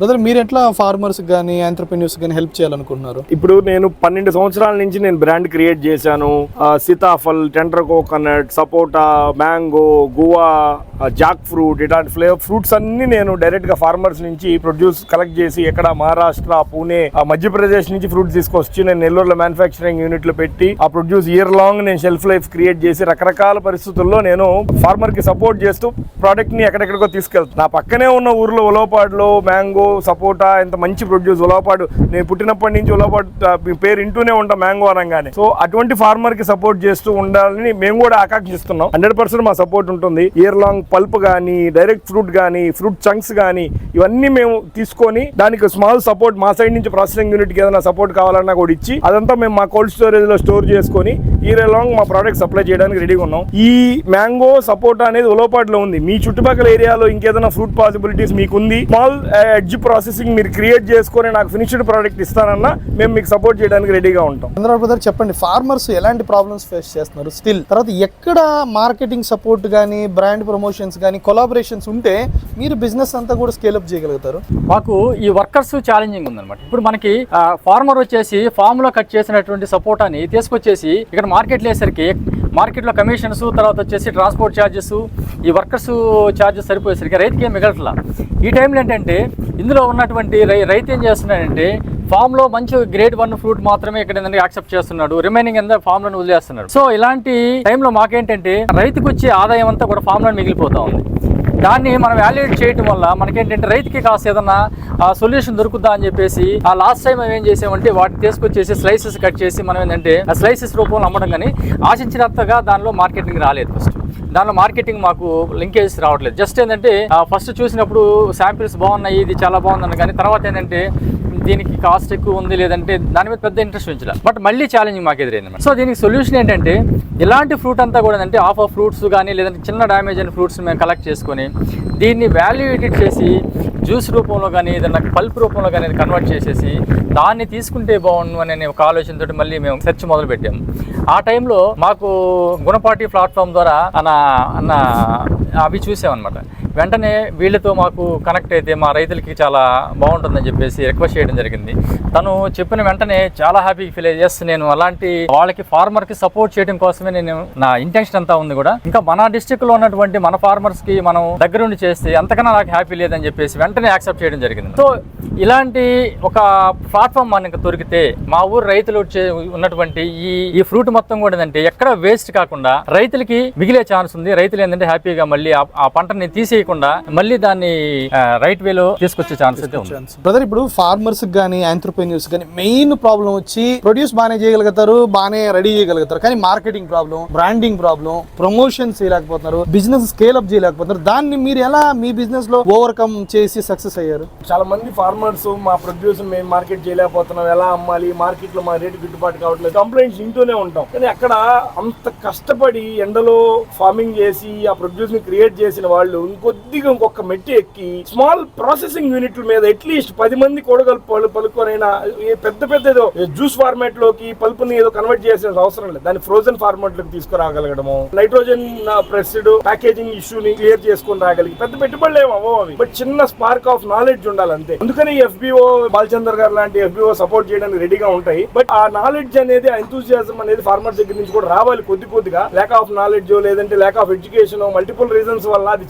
Brother మీరు ఎట్లా farmers కానీ ఎంటర్ప్రెన్యూర్స్ కానీ హెల్ప్ చేయాలనుకుంటున్నారు? ఇప్పుడు నేను పన్నెండు సంవత్సరాల నుంచి నేను బ్రాండ్ క్రియేట్ చేశాను. Sitaphal tender coconut sapota mango guava jackfruit ఇలాంటి ఫ్లేవర్ ఫ్రూట్స్ అన్ని నేను డైరెక్ట్గా ఫార్మర్స్ నుంచి ప్రొడ్యూస్ కలెక్ట్ చేసి ఎక్కడ మహారాష్ట్ర పూణే ఆ, మధ్యప్రదేశ్ నుంచి ఫ్రూట్స్ తీసుకొచ్చి నేను నెల్లూరులో మ్యానుఫ్యాక్చరింగ్ యూనిట్లో పెట్టి ఆ ప్రొడ్యూస్ ఇయర్ లాంగ్ నేను షెల్ఫ్ లైఫ్ క్రియేట్ చేసి రకరకాల పరిస్థితుల్లో నేను ఫార్మర్కి సపోర్ట్ చేస్తూ ప్రోడక్ట్ని ఎక్కడెక్కడికో తీసుకెళ్తాను నా పక్కనే ఉన్న ఊర్లో ఉలవపాడులో మ్యాంగో సపోటా ఎంత మంచి ప్రొడ్యూస్ ఉలవపాడు. నేను పుట్టినప్పటి నుంచి ఉలవపాడు పేరు వింటూనే ఉంటాం మ్యాంగో అనగానే. సో అటువంటి ఫార్మర్కి సపోర్ట్ చేస్తూ ఉండాలని మేము కూడా ఆకాంక్షిస్తున్నాం. హండ్రెడ్ పర్సెంట్ మా సపోర్ట్ ఉంటుంది. ఇయర్ లాంగ్ పల్ప్ కానీ డైరెక్ట్ ఫ్రూట్ కానీ ఫ్రూట్ చంక్స్ కానీ ఇవన్నీ మేము తీసుకొని దానికి స్మాల్ సపోర్ట్ మా సైడ్ నుంచి ప్రాసెసింగ్ యూనిట్కి ఏదైనా సపోర్ట్ కావాలన్నా కూడా ఇచ్చి అదంతా మేము మా కోల్డ్ స్టోరేజ్లో స్టోర్ చేసుకొని ఇయర్ లాంగ్ మా ప్రోడక్ట్ సప్లై చేయడానికి రెడీగా ఉన్నాం. ఈ మ్యాంగో సపోర్ట్ అనేది ఉలోపాటులో ఉంది. మీ చుట్టుపక్కల ఏరియాలో ఇంకేదైనా ఫ్రూట్ పాసిబిలిటీస్ మీకు ఉంది స్మాల్ ఎడ్జ్ ప్రాసెసింగ్ మీరు క్రియేట్ చేసుకొని నాకు ఫినిష్డ్ ప్రోడక్ట్ ఇస్తానన్నా మేము మీకు సపోర్ట్ చేయడానికి రెడీగా ఉంటాం. చంద్రబాబు చెప్పండి ఫార్మర్స్ ఎలాంటి ప్రాబ్లమ్స్ ఫేస్ చేస్తున్నారు? స్టిల్ తర్వాత ఎక్కడ మార్కెటింగ్ సపోర్ట్ కానీ బ్రాండ్ ప్రమోషన్స్ కానీ కొలాబరేషన్స్ ఉంటే మీరు బిజినెస్ అంతా కూడా స్కేల్ అప్ చేయగలుగుతారు? మాకు ఈ వర్కర్స్ ఛాలెంజింగ్ ఉందన్నమాట. ఇప్పుడు మనకి ఫార్మర్ వచ్చేసి ఫామ్లో కట్ చేసినటువంటి సపోటాని తీసుకొచ్చేసి ఇక్కడ మార్కెట్లో వేసరికి మార్కెట్లో కమిషన్స్ తర్వాత వచ్చేసి ట్రాన్స్పోర్ట్ ఛార్జెస్ ఈ వర్కర్స్ ఛార్జెస్ సరిపోయేసరికి రైతుకి ఏం మిగలట్లా? ఈ టైంలో ఏంటంటే ఇందులో ఉన్నటువంటి రై రైతు ఏం చేస్తున్నాడంటే ఫామ్లో మంచి గ్రేడ్ వన్ ఫ్రూట్ మాత్రమే ఇక్కడ ఏంటంటే యాక్సెప్ట్ చేస్తున్నాడు. రిమైనింగ్ అంతా ఫామ్లో వదిలేస్తున్నాడు. సో ఇలాంటి టైంలో మాకేంటంటే రైతుకు వచ్చే ఆదాయం అంతా కూడా ఫామ్లో మిగిలిపోతా ఉంది. దాన్ని మనం వాల్యుయేట్ చేయడం వల్ల మనకేంటంటే రైతుకి కాస్త ఏదన్నా సొల్యూషన్ దొరుకుద్దా అని చెప్పేసి ఆ లాస్ట్ టైం మేము ఏం చేసామంటే వాటిని తీసుకొచ్చేసి స్లైసెస్ కట్ చేసి మనం ఏంటంటే ఆ స్లైసెస్ రూపంలో అమ్మడం కానీ ఆశించినంతగా దానిలో మార్కెటింగ్ రాలేదు. దానిలో మార్కెటింగ్ మాకు లింకేజ్ రావట్లేదు. జస్ట్ ఏంటంటే ఫస్ట్ చూసినప్పుడు శాంపిల్స్ బాగున్నాయి ఇది చాలా బాగుందని కానీ తర్వాత ఏంటంటే దీనికి కాస్ట్ ఎక్కువ ఉంది లేదంటే దాని మీద పెద్ద ఇంట్రెస్ట్ ఉంచలే బట్ మళ్ళీ ఛాలెంజింగ్ మాకు ఎదురైంది సో దీనికి సొల్యూషన్ ఏంటంటే ఇలాంటి ఫ్రూట్ అంతా కూడా అంటే ఆఫ్ ఆఫ్ ఫ్రూట్స్ కానీ లేదంటే చిన్న డ్యామేజ్ అయిన ఫ్రూట్స్ మేము కలెక్ట్ చేసుకొని దీన్ని వాల్యుయేటెడ్ చేసి జ్యూస్ రూపంలో కానీ ఏదైనా పల్ప్ రూపంలో కానీ కన్వర్ట్ చేసేసి దాన్ని తీసుకుంటే బాగుండు అనే ఒక ఆలోచనతో మళ్ళీ మేము సెర్చ్ మొదలు పెట్టాము ఆ టైంలో మాకు గుణపాటి ప్లాట్ఫామ్ ద్వారా అన్న అన్న అవి చూసామన్నమాట. వెంటనే వీళ్ళతో మాకు కనెక్ట్ అయితే మా రైతులకి చాలా బాగుంటుందని చెప్పేసి రిక్వెస్ట్ చేయడం జరిగింది. తను చెప్పిన వెంటనే చాలా హ్యాపీ ఫీల్ అయ్యి ఎస్ నేను అలాంటి వాళ్ళకి ఫార్మర్కి సపోర్ట్ చేయడం కోసమే నేను నా ఇంటెన్షన్ అంతా ఉంది కూడా. ఇంకా మన డిస్టిక్లో ఉన్నటువంటి మన ఫార్మర్స్కి మనం దగ్గరుండి చేస్తే అంతకన్నా నాకు హ్యాపీ లేదని చెప్పేసి వెంటనే యాక్సెప్ట్ చేయడం జరిగింది. సో ఇలాంటి ఒక ప్లాట్ఫామ్ మనకి దొరికితే మా ఊరు రైతులు ఉన్నటువంటి ఈ ఈ ఫ్రూట్ మొత్తం కూడా ఏంటంటే ఎక్కడ వేస్ట్ కాకుండా రైతులకి మిగిలే ఛాన్స్ ఉంది. రైతులు ఏంటంటే హ్యాపీగా మళ్ళీ ఆ- పంటని తీసే తీసేయకుండా మళ్ళీ దాన్ని రైట్ వేలో తీసుకొచ్చే ఛాన్స్ అయితే ఉంది. బ్రదర్ ఇప్పుడు ఫార్మర్స్ కానీ ఎంటర్ప్రెన్యూర్స్ కానీ మెయిన్ ప్రాబ్లం వచ్చి ప్రొడ్యూస్ బాగానే చేయగలుగుతారు బాగానే రెడీ చేయగలుగుతారు. కానీ marketing problem branding problem promotion చేయలేకపోతున్నారు బిజినెస్ స్కేల్ అప్ చేయలేకపోతున్నారు. దాన్ని మీరు ఎలా మీ బిజినెస్లో ఓవర్కమ్ చేసి సక్సెస్ అయ్యారు? చాలా మంది ఫార్మర్స్ మా ప్రొడ్యూస్ మేము మార్కెట్ చేయలేకపోతున్నాం ఎలా అమ్మాలి మార్కెట్లో మా రేటు గిట్టుబాటు కావట్లేదు కంప్లైంట్స్ వింటూనే ఉంటాం. కానీ అక్కడ అంత కష్టపడి ఎండలో ఫార్మింగ్ చేసి ఆ ప్రొడ్యూస్ని క్రియేట్ చేసిన వాళ్ళు కొద్దిగా ఇంకొక మెట్టి ఎక్కి స్మాల్ ప్రాసెసింగ్ యూనిట్ల మీద అట్లీస్ట్ పది మంది కూడగలు పలు పలుకొనైనా పెద్ద పెద్ద ఏదో జ్యూస్ ఫార్మాట్లోకి పల్పుని ఏదో కన్వర్ట్ చేసే అవసరం లేదు. దాన్ని ఫ్రోజన్ ఫార్మాట్లోకి తీసుకురాగలగడము. నైట్రోజన్ ప్రెస్డ్ ప్యాకేజింగ్ ఇష్యూని క్లియర్ చేసుకొని రాగలిగి పెద్ద పెట్టుబడులు ఏమో అవి. బట్ చిన్న స్పార్క్ ఆఫ్ నాలెడ్జ్ ఉండాలి అంతే. అందుకని ఎఫ్బిఓ బాలచందర్ గారు లాంటి ఎఫ్బిఓ సపోర్ట్ చేయడానికి రెడీగా ఉంటాయి. బట్ ఆ నాలెడ్జ్ అనేది ఆ ఎంతూజియాజం అనేది ఫార్మర్స్ దగ్గర నుంచి కూడా రావాలి కొద్ది కొద్దిగా. ల్యాక్ ఆఫ్ నాలెడ్జ్ లేదంటే lack of education multiple reasons వల్ల అది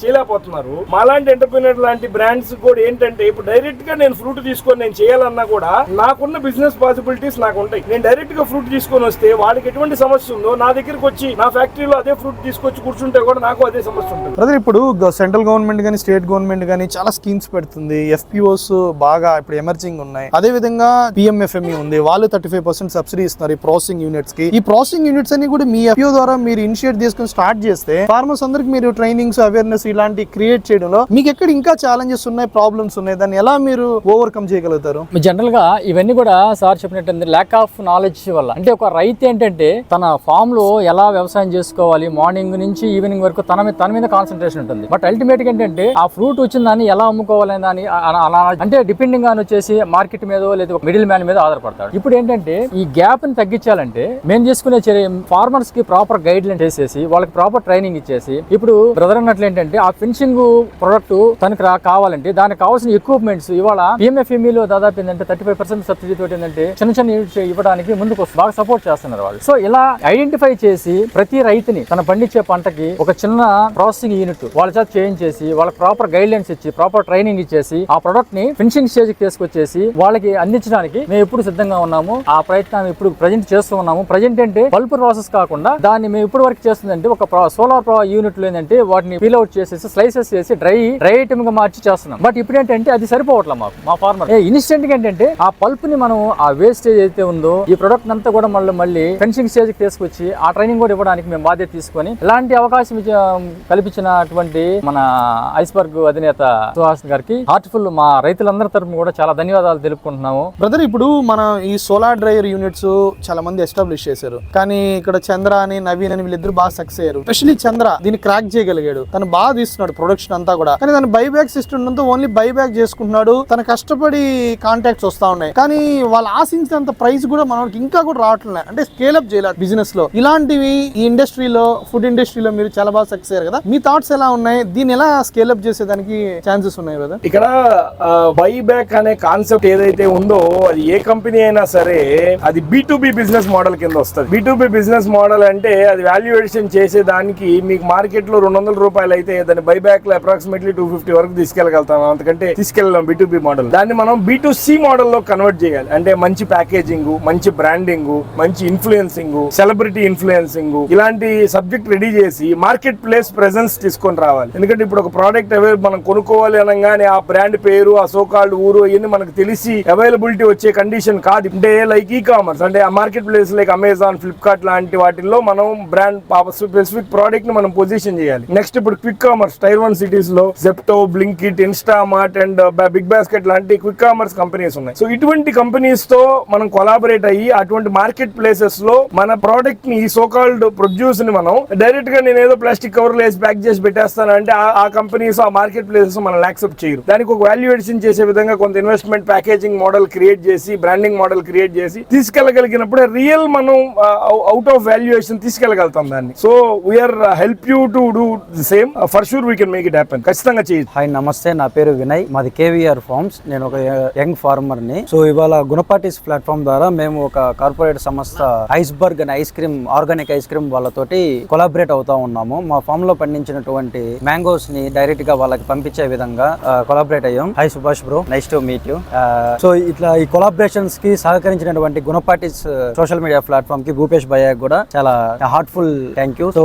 చేస్తున్నారు. మాలాంటి ఎంటర్ప్రీనర్ లాంటి బ్రాండ్స్ కూడా ఏంటంటే ఇప్పుడు డైరెక్ట్గా నేను ఫ్రూట్ తీసుకొని నేను చేయాలన్నా కూడా నాకున్న బిజినెస్ పాసిబిలిటీస్ నాకు ఉంటాయి. నేను డైరెక్ట్గా ఫ్రూట్ తీసుకొని వస్తే వాడికి ఎటువంటి సమస్య ఉందో నా దగ్గరకు వచ్చి నా ఫ్యాక్టరీలో అదే ఫ్రూట్ తీసుకొచ్చి కూర్చుంటే కూడా నాకు అదే సమస్య ఉంటుంది. బ్రదర్ ఇప్పుడు సెంట్రల్ గవర్నమెంట్ కానీ స్టేట్ గవర్నమెంట్ కానీ చాలా స్కీమ్స్ పెడుతుంది. ఎఫ్పిఓస్ బాగా ఇప్పుడు ఎమర్జింగ్ ఉన్నాయి. అదే విధంగా పిఎంఎఫ్ఎంఈ ఉంది. వాళ్ళు థర్టీ ఫైవ్ పర్సెంట్ సబ్సిడీ ఇస్తున్నారు ఈ ప్రాసెసింగ్ యూనిట్స్కి. ఈ ప్రాసెసింగ్ యూనిట్స్ అన్ని కూడా మీ ఎఫ్పిఓ ద్వారా మీరు ఇనిషియేట్ చేసుకుని స్టార్ట్ చేస్తే ఫార్మర్స్ అందరికి మీరు ట్రైనింగ్స్ అవేర్నెస్ ఇలాంటి క్రియేట్ చేయడంలో మీకు ఎక్కడ ఇంకా ఛాలెంజెస్ ఉన్నాయి ప్రాబ్లమ్స్ ఉన్నాయి? దాన్ని ఎలా మీరు ఓవర్కమ్ చేయగలుగుతారు? జనరల్గా ఇవన్నీ కూడా సార్ చెప్పినట్టు ల్యాక్ ఆఫ్ నాలెడ్జ్ వల్ల. అంటే ఒక రైతు ఏంటంటే తన ఫామ్లో ఎలా వ్యవసాయం చేసుకోవాలి? మార్నింగ్ నుంచి ఈవినింగ్ వరకు తన మీద తన మీద కాన్సన్ట్రేషన్ ఉంటుంది. బట్ అల్టిమేట్గా ఏంటంటే ఆ ఫ్రూట్ వచ్చిన దాన్ని ఎలా అమ్ముకోవాలని దాని అంటే డిపెండింగ్ ఆన్ వచ్చేసి మార్కెట్ మీద లేదా మిడిల్ మ్యాన్ మీద ఆధారపడతాడు. ఇప్పుడు ఏంటంటే ఈ గ్యాప్ని తగ్గించాలంటే మేము చేసుకునే చర్య ఫార్మర్స్కి ప్రాపర్ గైడ్ లైన్ చేసేసి వాళ్ళకి ప్రాపర్ ట్రైనింగ్ ఇచ్చేసి ఇప్పుడు బ్రదర్ అన్నట్లు ఏంటంటే ఆ ఫినిషింగ్ ఫినిషింగ్ ప్రొడక్ట్ తనకు రా కావాలంటే దానికి కావాల్సిన ఎక్విప్మెంట్స్ ఇవాళ పిఎంఎఫ్ఎంఈ లో దాదాపు ఏంటంటే థర్టీ ఫైవ్ పర్సెంట్ సబ్సిడీ తోటి ఏంటంటే చిన్న చిన్న యూనిట్స్ ఇవ్వడానికి ముందుకు బాగా సపోర్ట్ చేస్తున్నారు వాళ్ళు. సో ఇలా ఐడెంటిఫై చేసి ప్రతి రైతుని తన పండించే పంటకి ఒక చిన్న ప్రాసెసింగ్ యూనిట్ వాళ్ళ చేత చేయించేసి వాళ్ళకి ప్రాపర్ గైడ్ లైన్స్ ఇచ్చి ప్రాపర్ ట్రైనింగ్ ఇచ్చేసి ఆ ప్రొడక్ట్ని ఫినిషింగ్ స్టేజ్కి తీసుకొచ్చేసి వాళ్ళకి అందించడానికి మేము ఎప్పుడు సిద్ధంగా ఉన్నాము. ఆ ప్రయత్నం ఇప్పుడు ప్రజెంట్ చేస్తూ ఉన్నాము. ప్రజెంట్ అంటే బల్బ్ ప్రాసెస్ కాకుండా దాన్ని మేము ఇప్పుడు వరకు చేస్తుందంటే ఒక సోలార్ యూనిట్లో ఏంటంటే వాటిని ఫీల్ అవుట్ చేసేసి స్లైసెస్ చేసి డ్రై డ్రై ఐటమ్గా మార్చి చేస్తున్నాం. బట్ ఇప్పుడు ఏంటంటే అది సరిపోవట్లే మాకు మా ఫార్మర్ ఇన్స్టెంట్గా ఏంటంటే ఆ పల్ప్ని మనం ఆ వేస్టేజ్ అయితే ఉందో ఈ ప్రొడక్ట్ అంతా కూడా మళ్ళీ మళ్ళీ ఫెన్సింగ్ స్టేజ్కి తీసుకొచ్చి ఆ ట్రైనింగ్ కూడా ఇవ్వడానికి మేము బాధ్యత తీసుకొని ఇలాంటి అవకాశం కల్పించినటువంటి మన ఐస్బర్గ్ అధినేత సుహాస్ గారికి హార్ట్ఫుల్ మా రైతులందరి తరపున కూడా చాలా ధన్యవాదాలు తెలుపుకుంటున్నాము. బ్రదర్ ఇప్పుడు మన ఈ సోలార్ డ్రైవర్ యూనిట్స్ చాలా మంది ఎస్టాబ్లిష్ చేశారు. కానీ ఇక్కడ చంద్ర అని నవీన్ అని వీళ్ళిద్దరు బాగా సక్సెస్ అయ్యారు. స్పెషల్లీ చంద్ర దీన్ని క్రాక్ చేయగలిగాడు. తను బాగా తీస్తున్నాడు ప్రొడక్షన్ అంతా కూడా. కానీ దాని బైబ్యాక్ సిస్టమ్తో ఓన్లీ బైబ్యాక్ చేసుకుంటున్నాడు. తన కష్టపడి కాంటాక్ట్స్ వస్తా ఉన్నాయి. కానీ వాళ్ళు ఆశించినంత ప్రైస్ కూడా మనకి ఇంకా కూడా రావట్లేదు. అంటే స్కేలప్ చేయలేదు బిజినెస్లో. ఇలాంటివి ఈ ఇండస్ట్రీలో ఫుడ్ ఇండస్ట్రీలో మీరు చాలా బాగా సక్సెస్ అయ్యారు కదా. మీ థాట్స్ ఎలా ఉన్నాయి? దీన్ని ఎలా స్కేలప్ చేసేదానికి ఛాన్సెస్ ఉన్నాయి కదా ఇక్కడ బై బ్యాక్ అనే కాన్సెప్ట్ ఏదైతే ఉందో అది ఏ కంపెనీ అయినా సరే అది బి బిజినెస్ మోడల్ కింద వస్తుంది. బి బిజినెస్ మోడల్ అంటే అది వాల్యుయేషన్ చేసే దానికి మీకు మార్కెట్లో రెండు వందల రూపాయలు అయితే దాని బై బ్యాక్ ల్యాక్లు అప్రాక్సిమేట్లీ టూ ఫిఫ్టీ వరకు తీసుకెళ్ళగలుగుతాం. అంతకంటే తీసుకెళ్ళాం బి బి మోడల్ దాన్ని మనం బి టు సి మోడల్లో కన్వర్ట్ చేయాలి. అంటే మంచి ప్యాకేజింగ్ మంచి బ్రాండింగ్ మంచి ఇన్ఫ్లుయెన్సింగ్ సెలబ్రిటీ ఇన్ఫ్లుయెన్సింగ్ ఇలాంటి సబ్జెక్ట్ రెడీ చేసి మార్కెట్ ప్లేస్ ప్రెసెన్స్ తీసుకొని రావాలి. ఎందుకంటే ఇప్పుడు ఒక ప్రోడక్ట్ అవైలబుల్ మనం కొనుక్కోవాలి అనగానే ఆ బ్రాండ్ పేరు ఆ సోకాల్డ్ ఊరు ఇవన్నీ మనకు తెలిసి అవైలబిలిటీ వచ్చే కండిషన్ కాదు. అంటే లైక్ ఈ కామర్స్ అంటే ఆ market place like Amazon Flipkart లాంటి వాటిల్లో మనం బ్రాండ్ స్పెసిఫిక్ ప్రోడక్ట్ని మనం పొజిషన్ చేయాలి. నెక్స్ట్ ఇప్పుడు క్విక్ కామర్స్ టైర్ వన్ సిటీస్లో Zepto Blinkit Instamart and BigBasket లాంటి క్విక్ కామర్స్ కంపెనీస్ ఉన్నాయి. సో ఇటువంటి కంపెనీస్తో మనం కొలాబరేట్ అయ్యి అటువంటి మార్కెట్ ప్లేసెస్లో మన ప్రోడక్ట్ని సోకాల్డ్ ప్రొడ్యూస్ని మనం డైరెక్ట్గా నేను ఏదో ప్లాస్టిక్ కవర్ వేసి ప్యాక్ చేసి పెట్టేస్తాను అంటే ఆ- ఆ కంపెనీస్ ఆ మార్కెట్ ప్లేసెస్ మనం యాక్సెప్ట్ చేయరు. దానికి ఒక వాల్యుయేషన్ చేసే విధంగా కొంత ఇన్వెస్ట్మెంట్ ప్యాకేజింగ్ మోడల్ క్రియేట్ చేసి బ్రాండింగ్ మోడల్ క్రియేట్ చేసి తీసుకెళ్ళగలిగినప్పుడు రియల్ మనం అవుట్ ఆఫ్ వాల్యుయేషన్ తీసుకెళ్ళగలుగుతాం దాన్ని. So we are help you to do same for sure we can make it happen ఖచ్చితంగా చేయొచ్చు హాయ్ నమస్తే. నా పేరు వినయ్. మాది కేవీఆర్ ఫార్మ్స్. నేను ఒక యంగ్ ఫార్మర్ని సో ఇవాళ గుణపాటిస్ ప్లాట్ఫామ్ ద్వారా మేము ఒక కార్పొరేట్ సంస్థ ఐస్బర్గ్ అనే ice cream organic ice cream వాళ్ళతోటి కొలాబరేట్ అవుతా ఉన్నాము. మా ఫామ్లో పండించినటువంటి మ్యాంగోస్ని డైరెక్ట్గా వాళ్ళకి పంపించే విధంగా కొలాబరేట్ అయ్యాం. Hi Subhash bro. Nice to meet you. So ఇట్లా ఈ కొలాబరేషన్స్కి సహకరించినటువంటి గుణపాటిస్ సోషల్ మీడియా ప్లాట్ఫామ్కి భూపేష్ భయ్య కూడా చాలా హార్ట్ఫుల్ థ్యాంక్ యూ సో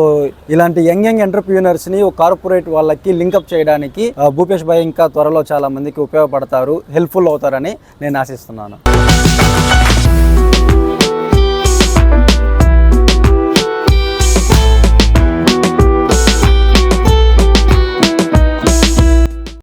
ఇలాంటి యంగ్ యంగ్ ఎంటర్ప్రీనర్స్ని కార్పొరేట్ వాళ్ళ వాళ్ళకి లింకప్ చేయడానికి భూపేష్ భాయ్ ఇంకా త్వరలో చాలా మందికి ఉపయోగపడతారు హెల్ప్ఫుల్ అవుతారని నేను ఆశిస్తున్నాను.